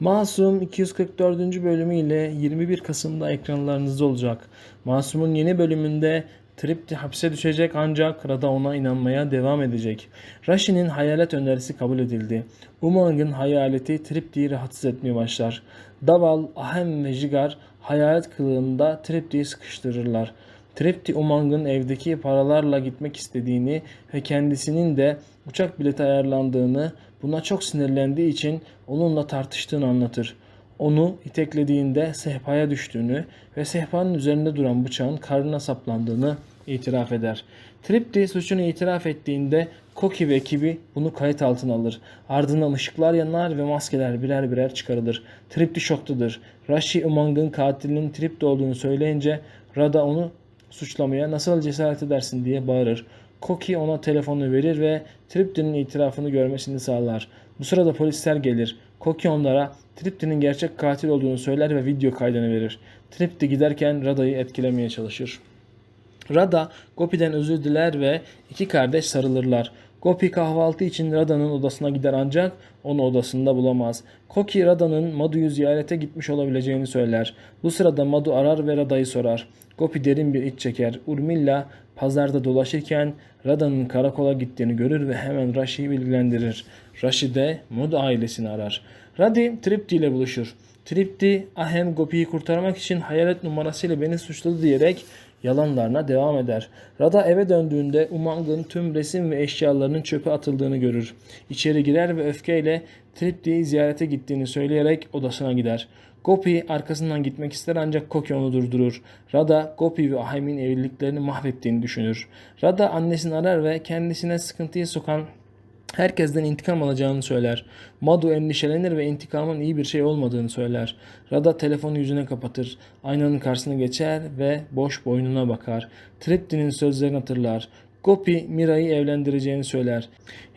Masum 244. bölümüyle 21 Kasım'da ekranlarınızda olacak. Masum'un yeni bölümünde Tripti hapse düşecek ancak Rada ona inanmaya devam edecek. Rashi'nin hayalet önerisi kabul edildi. Umang'ın hayaleti Tripti'yi rahatsız etmeye başlar. Daval, Ahem ve Jigar hayalet kılığında Tripti'yi sıkıştırırlar. Tripti Umang'ın evdeki paralarla gitmek istediğini ve kendisinin de uçak bileti ayarlandığını, buna çok sinirlendiği için onunla tartıştığını anlatır. Onu iteklediğinde sehpaya düştüğünü ve sehpanın üzerinde duran bıçağın karnına saplandığını itiraf eder. Tripti suçunu itiraf ettiğinde Koki ve ekibi bunu kayıt altına alır. Ardından ışıklar yanar ve maskeler birer birer çıkarılır. Tripti şoktadır. Rashi Umang'ın katilinin Tripti olduğunu söyleyince Rada onu suçlamaya nasıl cesaret edersin diye bağırır. Koki ona telefonu verir ve Tripti'nin itirafını görmesini sağlar. Bu sırada polisler gelir. Koki onlara Tripti'nin gerçek katil olduğunu söyler ve video kaydını verir. Tripti giderken Rada'yı etkilemeye çalışır. Rada Gopi'den özür diler ve iki kardeş sarılırlar. Gopi kahvaltı için Rada'nın odasına gider ancak onu odasında bulamaz. Koki Rada'nın Madu'yu ziyarete gitmiş olabileceğini söyler. Bu sırada Madu arar ve Rada'yı sorar. Gopi derin bir iç çeker. Urmilla pazarda dolaşırken Rada'nın karakola gittiğini görür ve hemen Rashi'yi bilgilendirir. Rashi de Madu ailesini arar. Radi Tripti ile buluşur. Tripti Ahem Gopi'yi kurtarmak için hayalet numarasıyla beni suçladı diyerek yalanlarına devam eder. Rada eve döndüğünde Umang'ın tüm resim ve eşyalarının çöpe atıldığını görür. İçeri girer ve öfkeyle Tripti'yi ziyarete gittiğini söyleyerek odasına gider. Gopi arkasından gitmek ister ancak Koki onu durdurur. Rada Gopi ve Ahem'in evliliklerini mahvettiğini düşünür. Rada annesini arar ve kendisine sıkıntıya sokan Herkesten intikam alacağını söyler. Madu endişelenir ve intikamın iyi bir şey olmadığını söyler. Rada telefonu yüzüne kapatır. Aynanın karşısına geçer ve boş boynuna bakar. Tripti'nin sözlerini hatırlar. Gopi Mira'yı evlendireceğini söyler.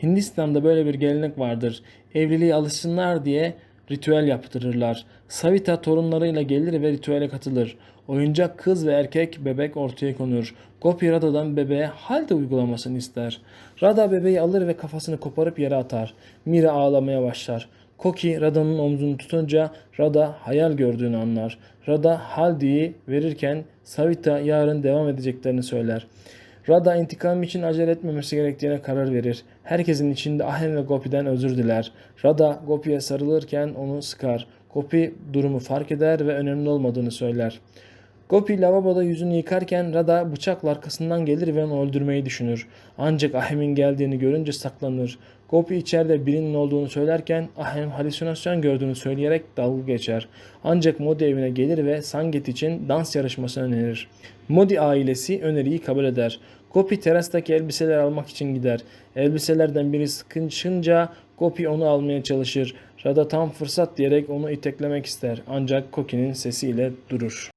Hindistan'da böyle bir gelenek vardır. Evliliğe alışsınlar diye ritüel yaptırırlar. Savita torunlarıyla gelir ve ritüele katılır. Oyuncak kız ve erkek bebek ortaya konur. Gopi Rada'dan bebeğe halde uygulamasını ister. Rada bebeği alır ve kafasını koparıp yere atar. Mira ağlamaya başlar. Koki Rada'nın omzunu tutunca Rada hayal gördüğünü anlar. Rada Haldi'yi verirken Savita yarın devam edeceklerini söyler. Rada intikam için acele etmemesi gerektiğine karar verir. Herkesin içinde Ahem ve Gopi'den özür diler. Rada Gopi'ye sarılırken onu sıkar. Gopi durumu fark eder ve önemli olmadığını söyler. Gopi lavaboda yüzünü yıkarken Rada bıçakla arkasından gelir ve onu öldürmeyi düşünür. Ancak Ahem'in geldiğini görünce saklanır. Gopi içeride birinin olduğunu söylerken Ahem halüsinasyon gördüğünü söyleyerek dalga geçer. Ancak Modi evine gelir ve Sanget için dans yarışmasını önerir. Modi ailesi öneriyi kabul eder. Gopi terastaki elbiseler almak için gider. Elbiselerden biri sıkışınca Gopi onu almaya çalışır. Rada tam fırsat diyerek onu iteklemek ister. Ancak Koki'nin sesiyle durur.